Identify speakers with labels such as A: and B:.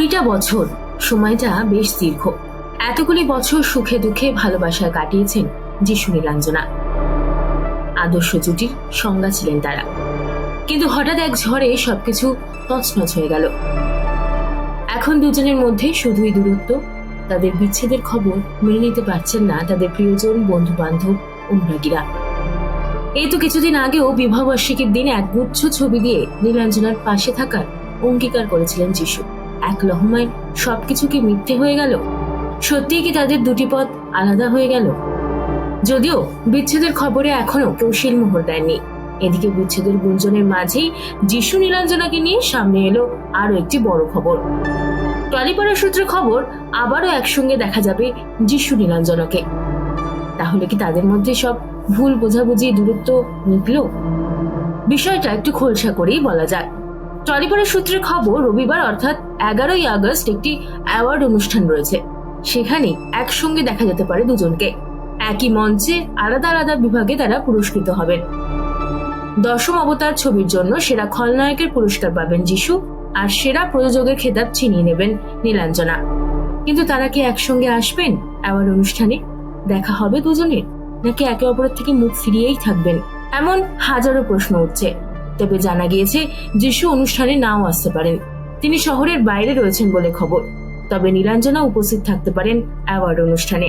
A: কুড়িটা বছর, সময়টা বেশ দীর্ঘ। এতগুলি বছর সুখে দুঃখে ভালোবাসায় কাটিয়েছেন যিশু নীলাঞ্জনা। আদর্শ জুটির সংজ্ঞা ছিলেন তারা। কিন্তু হঠাৎ এক ঝড়ে সবকিছু তছনছ হয়ে গেল। এখন দুজনের মধ্যে শুধুই দূরত্ব, তাদের বিচ্ছেদের খবর মেনে নিতে পারছেন না তাদের প্রিয়জন বন্ধু বান্ধব অনুরাগীরা। এই তো কিছুদিন আগেও বিবাহবার্ষিকীর দিন এক গুচ্ছ ছবি দিয়ে নীলাঞ্জনার পাশে থাকার অঙ্গীকার করেছিলেন যিশু। এক লহমায় সবকিছু কি মিথ্যে হয়ে গেল? সত্যিই কি তাদের দুটি পথ আলাদা হয়ে গেল? যদিও বিচ্ছেদের খবরে এখনও কেউ শিলমোহর দেয়নি। এদিকে বিচ্ছেদের গুঞ্জনের মাঝেই যিশু নীলাঞ্জনাকে নিয়ে সামনে এলো আরও একটি বড় খবর। টলিপাড়া সূত্রে খবর, আবারও একসঙ্গে দেখা যাবে যিশু নীলাঞ্জনাকে। তাহলে কি তাদের মধ্যে সব ভুল বোঝাবুঝি, দূরত্ব মিটল? বিষয়টা একটু খোলসা করেই বলা যায়। টলিপাড়া সূত্রের খবর, রবিবার অর্থাৎ এগারোই আগস্ট একটি অ্যাওয়ার্ড অনুষ্ঠান রয়েছে। সেখানে একসঙ্গে দেখা যেতে পারে দুজনকে। একই মঞ্চে আলাদা আলাদা বিভাগে তারা পুরস্কৃত হবেন। দশম অবতার ছবির জন্য সেরা খলনায়কের পুরস্কার পাবেন যিশু আর সেরা প্রযোজকের খেতাব ছিনিয়ে নেবেন নীলাঞ্জনা। কিন্তু তারা কি একসঙ্গে আসবেন অ্যাওয়ার্ড অনুষ্ঠানে? দেখা হবে দুজনের? নাকি একে অপরের থেকে মুখ ফিরিয়েই থাকবেন? এমন হাজারো প্রশ্ন উঠছে। তবে জানা গিয়েছে, যিশু অনুষ্ঠানে নাও আসতে পারেন তিনি শহরের বাইরে রয়েছেন বলে খবর। তবে নীলাঞ্জনা উপস্থিত থাকতে পারেন অ্যাওয়ার্ড অনুষ্ঠানে।